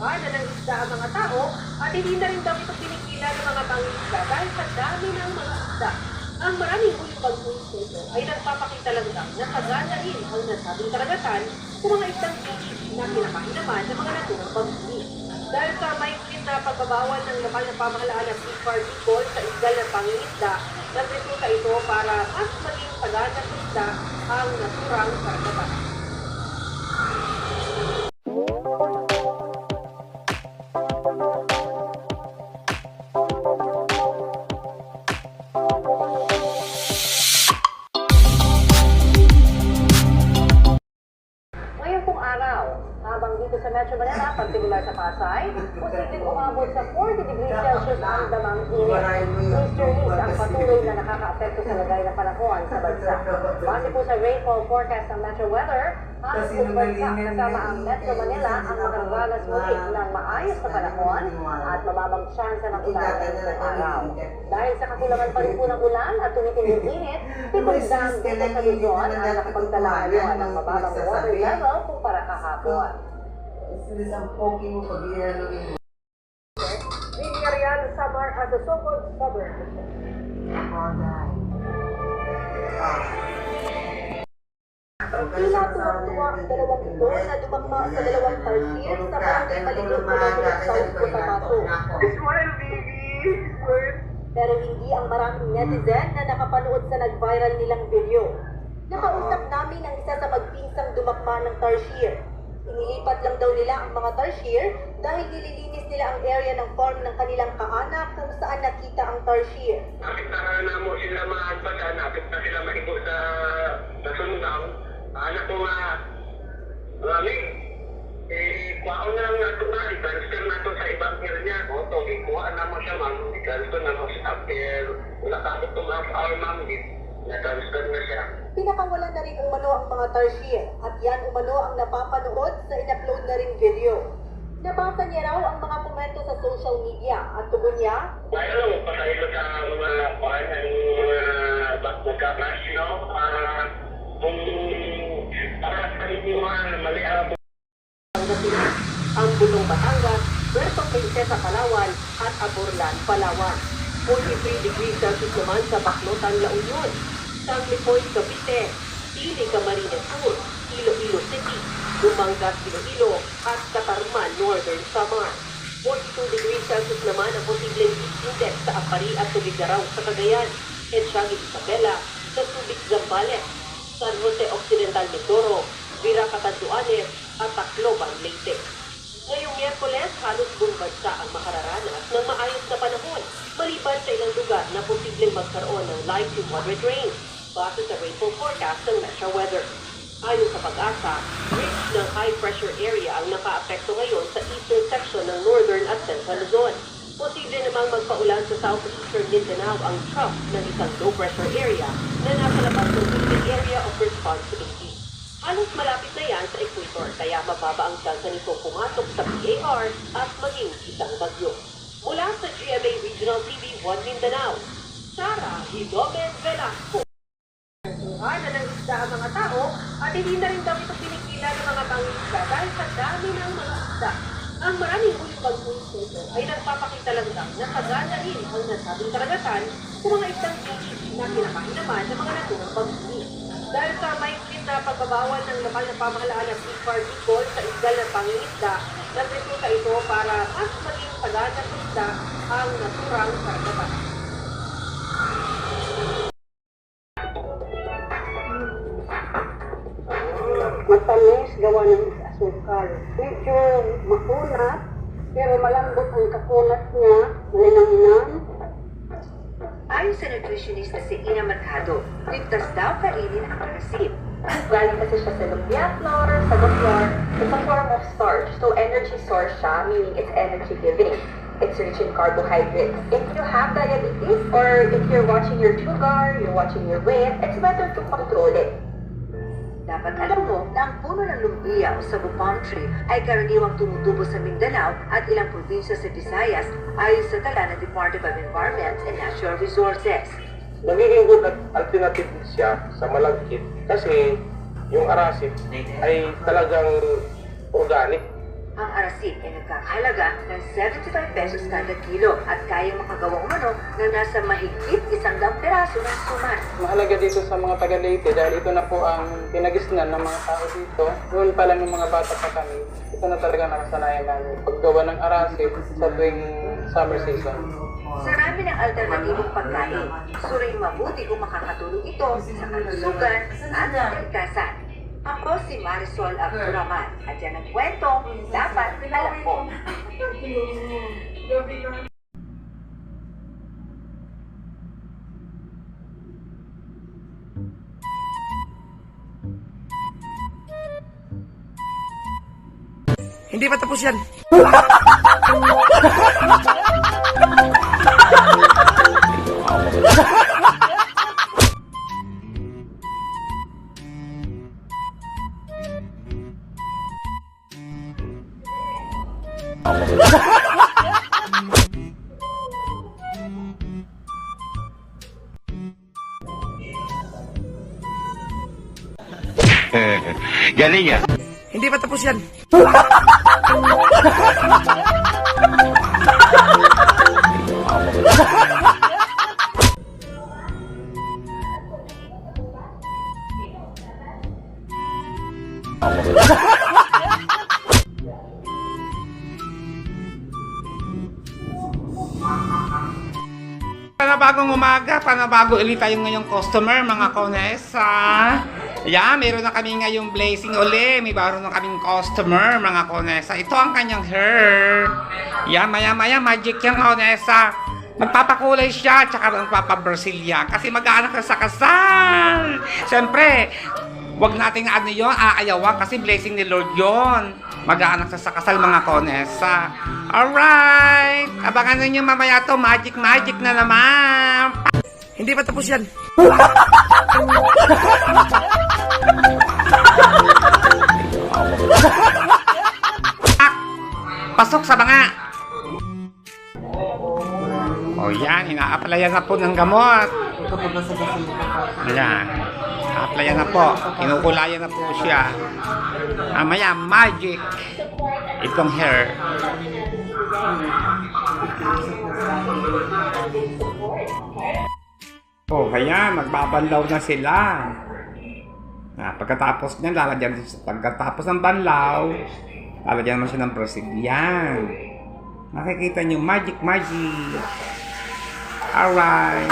Nagkukuhanan ng isda ang mga tao at hindi na rin daw ito pinikila ng mga pangisda dahil sa dami ng mga isda. Ang maraming huling pagpulis nito ay nagpapakita lang daw na sagana rin ang nasabing karagatan sa mga isdang fish na kinakain naman ng mga naturang pagpulis. Dahil sa may na pagbabawal ng lokal na pamahalaan ng Big Bicol sa isdal ng pangingisda, nagresulta ito para mas maging sagana sa isda ang naturang karagatan. Forecast ng Metro Weather, buong bansa kasama ang Metro Manila ang makaranas muli ng maayos na panahon at mababang tsansa ng ulan ngayong araw. Dahil sa kakulangan pa rin po ng ulan at tumitinding init, pitong dam dito sa Luzon ang nakapagtala ngayon ng mababang water level kumpara kahapon. Pogi mo. pag Tila tuwang-tuwa ang dalawang ito na dumakma sa dalawang tarsier sa barangay Maligod Puno South Cotabato. Smile, baby! Pero hindi ang maraming netizen na nakapanood sa nag-viral nilang video. Nakausap namin ang isa sa magpinsang dumakma ng tarsier. Inilipat lang daw nila ang mga tarsier dahil nililinis nila ang area ng farm ng kanilang kaanak kung saan nakita ang tarsier. Kapit na mo sila maagpasan, kapit na sila mahigo sa nasundaw. Anak ko nga, marami. Eh, kwaon na lang nga ito na, i-transfer na ito sa ibang area. O, to, ikuha na mo siya, ma'am. I-transfer na mo sa after. Wala ka ito itong half hour, ma'am. Na-transfer na siya. Pinakawalan na rin umano ang mga tarsier at yan umano ang napapanood sa in-upload na rin video. Nabasa niya raw ang mga komento sa social media at tugon niya, Ay, alam mo, pasahilo sa mga kuhaan ng mga back magka-crash, no? Ah, kung mga mali ang Pangasinan, ang Bulong Batangas, Puerto Princesa Palawan at Aburlan, Palawan. 43 degrees Celsius naman sa Baclotan, La Union. Sangley Point, Cavite, Tili, Camarines Sur, Iloilo City, Dumangas, Iloilo, at Catarman, Northern Samar. 42 degrees Celsius naman ang posibleng heat index sa Apari at Tubigaraw sa Cagayan, Etchagi, Isabela, sa Subic, Zambales, San Jose Occidental, Mindoro, Vira, Catanduanes, at Tacloban, Leyte. Ngayong Miyerkules, halos buong ang makararanas ng maayos na panahon, maliban sa ilang lugar na posibleng magkaroon ng light to moderate rain, base sa rainfall forecast ng Metro Weather. Ayon sa pag-asa, ridge ng high pressure area ang nakaapekto ngayon sa eastern section ng northern at central Luzon. Posible namang magpaulan sa southeastern Mindanao ang trough ng isang low pressure area na nasa labas ng Philippine Area of Responsibility. Halos malapit na yan sa equator kaya mababa ang tsansa nito pumasok sa PAR at maging isang bagyo. Mula sa GMA Regional TV 1 Mindanao, Sara Hidobes Velasco. Nagkukuhanan ng isda ang mga tao at hindi na rin daw ito pinikila ng mga pangisda dahil sa dami ng mga isda. Ang maraming huling nito ay nagpapakita lang daw na sagana rin ang nasabing karagatan sa mga isdang na kinakain naman ng mga naturang pagpulis. Dahil sa may na pagbabawal ng lokal na pamahalaan ng Big Bar Bicol sa isdal ng pangingisda, nagresulta ito para mas maging sagana sa isda ang naturang karagatan. Matamis gawa ng asukal. Medyo makunat, pero malambot ang kakunat niya, malinang-inang. Ayon sa nutritionist na si Ina Mercado, ligtas daw kainin ang parasit. Galing kasi siya sa lumpia flour, sa flour. It's a form of starch. So energy source siya, meaning it's energy giving. It's rich in carbohydrates. If you have diabetes or if you're watching your sugar, you're watching your weight, it's better to control it. Dapat alam mo na ang puno ng lumpia o sago palm tree ay karaniwang tumutubo sa Mindanao at ilang probinsya sa Visayas ayon sa tala ng Department of Environment and Natural Resources. nagiging good at alternative siya sa malagkit kasi yung arasit ay talagang organic. Ang arasin ay nagkakahalaga ng 75 pesos kada kilo at kayang makagawa umano ng nasa mahigit peraso ng suman. Mahalaga dito sa mga taga Leyte dahil ito na po ang pinagisnan ng mga tao dito. Noon pa lang ng mga bata pa kami, ito na talaga nakasanayan namin. Paggawa ng arasit sa tuwing summer season. Sa rami ng alternatibong pagkain, suring mabuti kung makakatulong ito sa kalusugan at kalikasan. Ako si Marisol Abduraman at yan ang kwentong dapat alam mo. Hindi pa tapos yan. Galing ah. Hindi pa tapos yan. Panabagong umaga, panabago ulit tayong ngayong customer, mga konesa. Yan, meron na kami ngayong blazing uli. May baro na kaming customer, mga konesa. Ito ang kanyang hair. Yan, maya-maya, magic yan, konesa. Magpapakulay siya, tsaka magpapa-Brazilian. Kasi mag-aanak na sa kasal. Siyempre, wag nating ano yun, aayawan kasi blessing ni Lord yon. Mag-aanak sa sa kasal mga konesa. Alright! Abangan ninyo mamaya to, magic magic na naman. Hindi pa tapos yan. Pasok sa banga. O yan, ina-applyan na po ng gamot. Ayan. Applyan na po. Kinukulayan na po siya. Mamaya, magic. Itong hair. Oh, kaya magbabanlaw na sila. Ah, pagkatapos niyan, lalagyan pagkatapos ng banlaw, lalagyan naman siya ng Brazilian. Makikita niyo, magic, magic. Alright.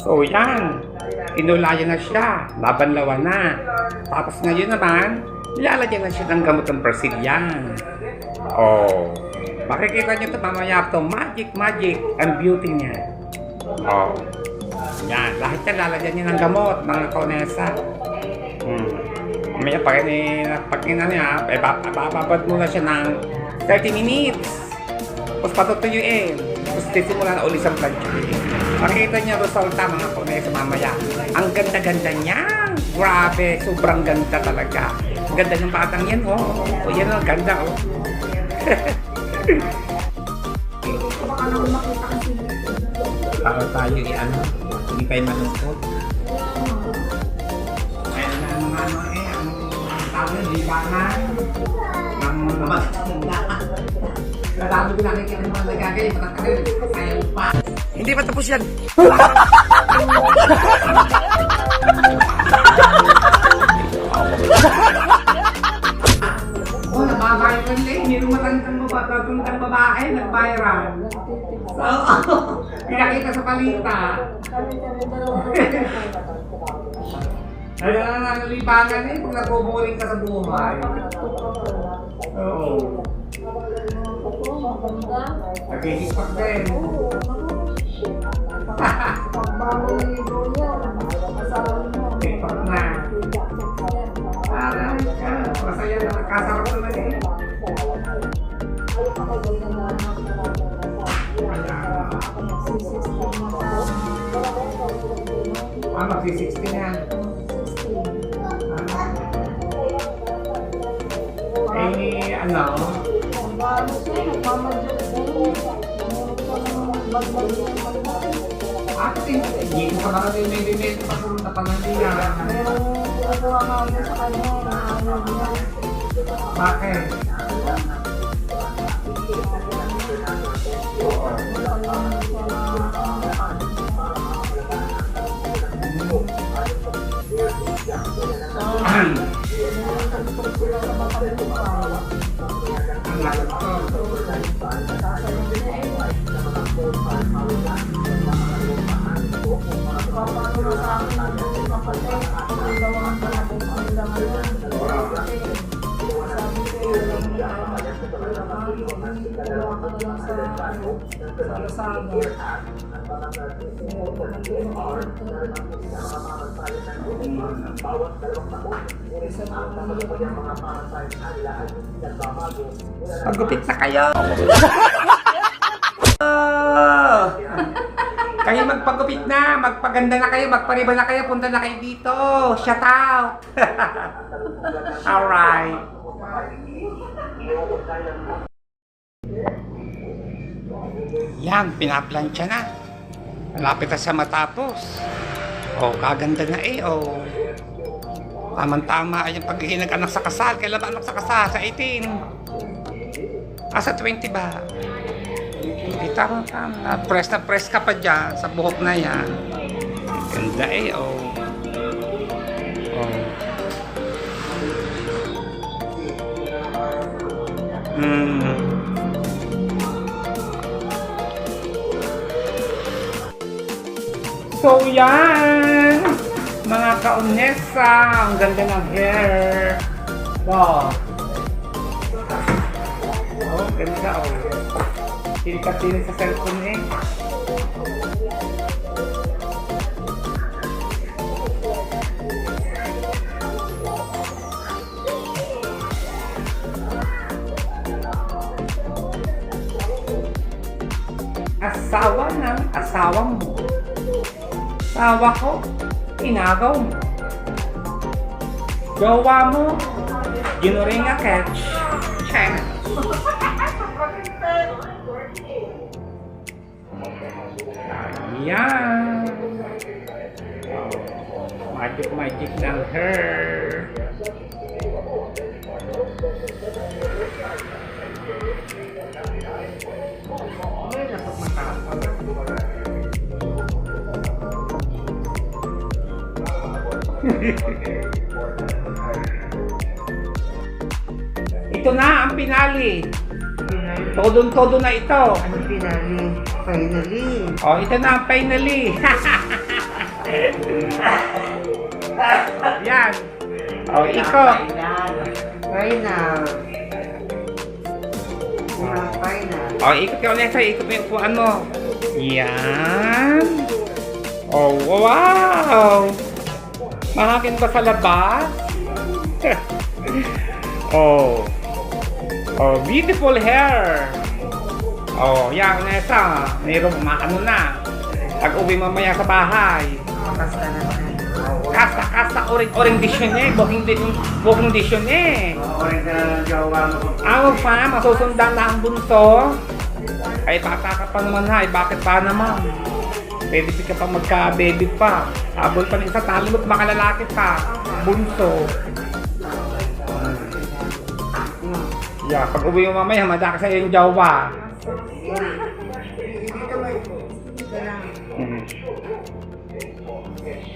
So yan, kinulayan na siya, babanlawan na. Tapos ngayon naman, ilalagyan na siya ng gamot ng Brazilian. Oh, makikita niyo ito mamaya ito, magic, magic, ang beauty niya. Oh, yan, lahat yan lalagyan niya ng gamot, mga kaunesa. Hmm. Mamaya pag, pag ina niya, eh, bab- bababad muna siya ng 30 minutes. Tapos patutuyuin. Tapos sisimula na ulit sa plancha. Makikita niyo resulta mga kunay sa mamaya. Ang ganda-ganda niya. Grabe, sobrang ganda talaga. Ang ganda ng batang yan, oh. O yan, ang ganda, oh. Para tayo i-ano, hindi tayo malungkot. Kaya na ano ano eh, ang tawag yun, libangan. Ang Nadami ko nakikita ng mga nagagay, matatagal, pa. Hindi pa tapos yan. Oh, nababayaran. Mayroong matandang babae, matandang babae, nag-viral. Oo. Pinakita sa palita. Ay, na nalilibangan eh, kung nabubuling ka sa buhay. Oo. Nagkikipag din. Tiktok na. Aray ka, masaya na nakasarap naman eh. Ah, magsi-60 na. Ano? Ano siya, nagmamadyo po. Ate, hindi ko pa kasi may bibento pa pumunta pa ng liya. Merong ginagawa nga ako sa kanya, inaano niya. Bakit? Ang Papano sa akin, yung kapatid, ang gawa ang panabong ang laman. Sabi ko, walang gawa ka lang sa ano, sa Lazada. Magupit na kayo! kayo magpagupit na, magpaganda na kayo, magpariba na kayo, punta na kayo dito. Shout out! Alright. Yan, pinaplansya na. Malapit na sa matapos. Oh, kaganda na eh, oh. Tamang-tama ay yung pagiging anak sa kasal. Kailan ba anak sa kasal? Sa 18. Ah, sa 20 ba? Hindi tama tama. Press na press ka pa dyan sa buhok na yan. Ganda eh, oh. Oh. Hmm. So yan! Mga kaunesa, ang ganda ng hair. Wow. Oh, ganda oh. Sinikat-sinis sa cellphone eh. Asawa ng asawa mo. Asawa ko, inagaw mo. Jowa mo, ginuring a catch. Ng hair. Ito na ang pinali. Todo-todo na ito. Ano pinali? Finally. Oh, ito na ang finally. Yan. Oh, iko. Una final. Oh, ikot ka ulit ikot mo yung upuan mo. Yan. Oh, wow. Mahangin ba sa labas? oh. Oh, beautiful hair. Oh, yan, Nessa. Mayroong maano na. Pag uwi mamaya sa bahay. Makas ka na naman. Kasta, kasta, oring-oring disyon eh. Booking, din, booking disyon eh. Orin ka na ng jowa mo. Ako pa, masusundan na ang bunso. Ay, bata ka pa naman ha. Ay, bakit pa naman? Pwede ka pa magka-baby pa. Habol pa ng isa talo mo't makalalaki pa. Bunso. Yeah, pag uwi mo mamaya, mada ka sa yung jawa.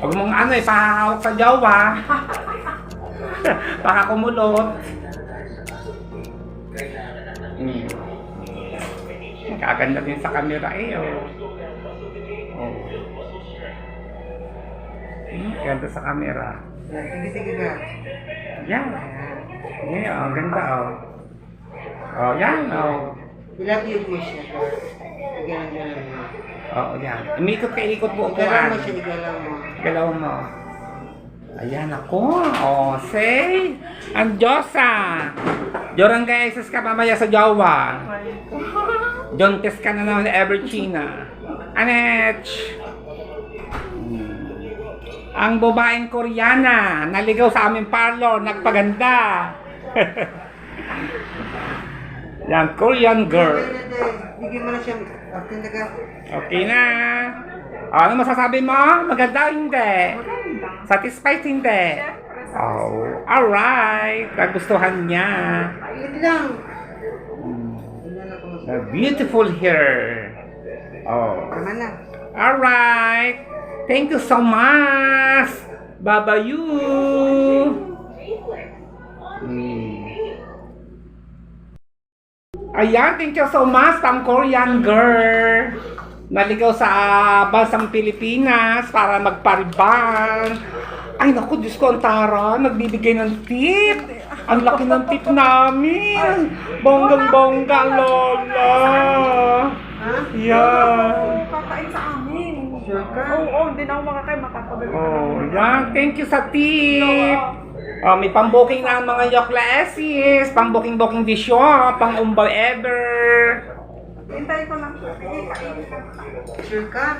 Huwag mong ano eh, pahahawak sa jawa. Baka kumulot. Hmm. Kaganda din sa camera eh, oh. Oh. Hmm, ganda sa camera. Sige, sige ka. Yan. Yeah, oh, ganda oh. Oh, yan oh. Ilagay mo siya. Igalan galan mo. Oo, yan. Umikot ka, ikot mo Igalan mo upuan. siya, igalan mo. Galaw mo. Ayan ako. Oh, say. Ang Diyosa. Jorang ka exes ka mamaya sa Jawa. Test ka na naman ni Everchina. Anet. Ang babaeng Koreana, naligaw sa aming parlor, nagpaganda. Yan, Korean girl. Bigyan mo na siya. Okay na. Oh, ano masasabi mo? Maganda hindi? Satisfied hindi? Oh, alright. Nagustuhan niya. Ayun lang. A beautiful hair. Oh. Tama na. Alright. Thank you so much. Baba you. Hmm. Ayan, thank you so much, pang Korean girl. Naligaw sa bansang Pilipinas para magpariban. Ay naku, Diyos ko, ang tara, nagbibigay ng tip. Ang laki ng tip namin. Bonggang-bongga, lola. Yan. Kakain sa amin. Sure ka? Oo, hindi na ako makakain. Makakabalik Oh, yan. Thank you sa tip. Oh, may pang-booking na ang mga Yoklasis, pang-booking-booking vision, pang-umbal ever. Hintayin ko lang. Kainin Кравчука.